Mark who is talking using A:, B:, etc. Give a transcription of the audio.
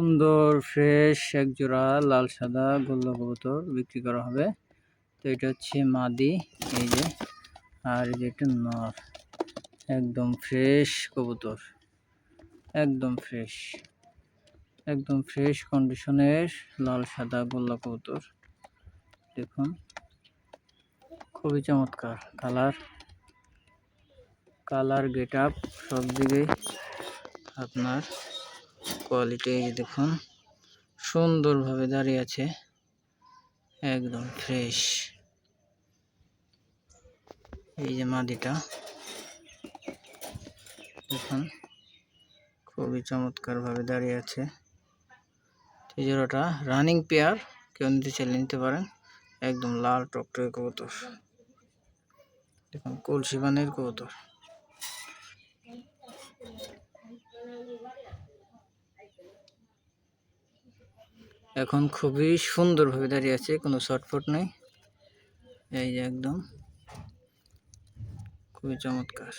A: সুন্দর ফ্রেশ এক জোড়া লাল, সাদা গোল্লা কবুতর বিক্রি করা হবে। তো এটা হচ্ছে মাদি, এই যে। আর এই যে এটা নর, একদম ফ্রেশ কবুতর, একদম ফ্রেশ একদম ফ্রেশ কন্ডিশনের লাল, সাদা গোল্লা কবুতর। দেখুন, খুবই চমৎকার কালার কালার গেট আপ সব দিকেই আপনার কোয়ালিটি দেখুন, সুন্দরভাবে দাঁড়িয়ে আছে, একদম ফ্রেশ এই যে মাদিটা দেখুন, খুবই চমৎকারভাবে দাঁড়িয়ে আছে। এই রানিং পেয়ার কেউ নিতে চাইলে নিতে পারেন, একদম লাল টকটকে কবুতর। দেখুন, কলসি বানের কবুতর। এখন খুবই সুন্দরভাবে দাঁড়িয়ে আছে কোনো শর্টফট নেই। এই যে একদম খুবই চমৎকার।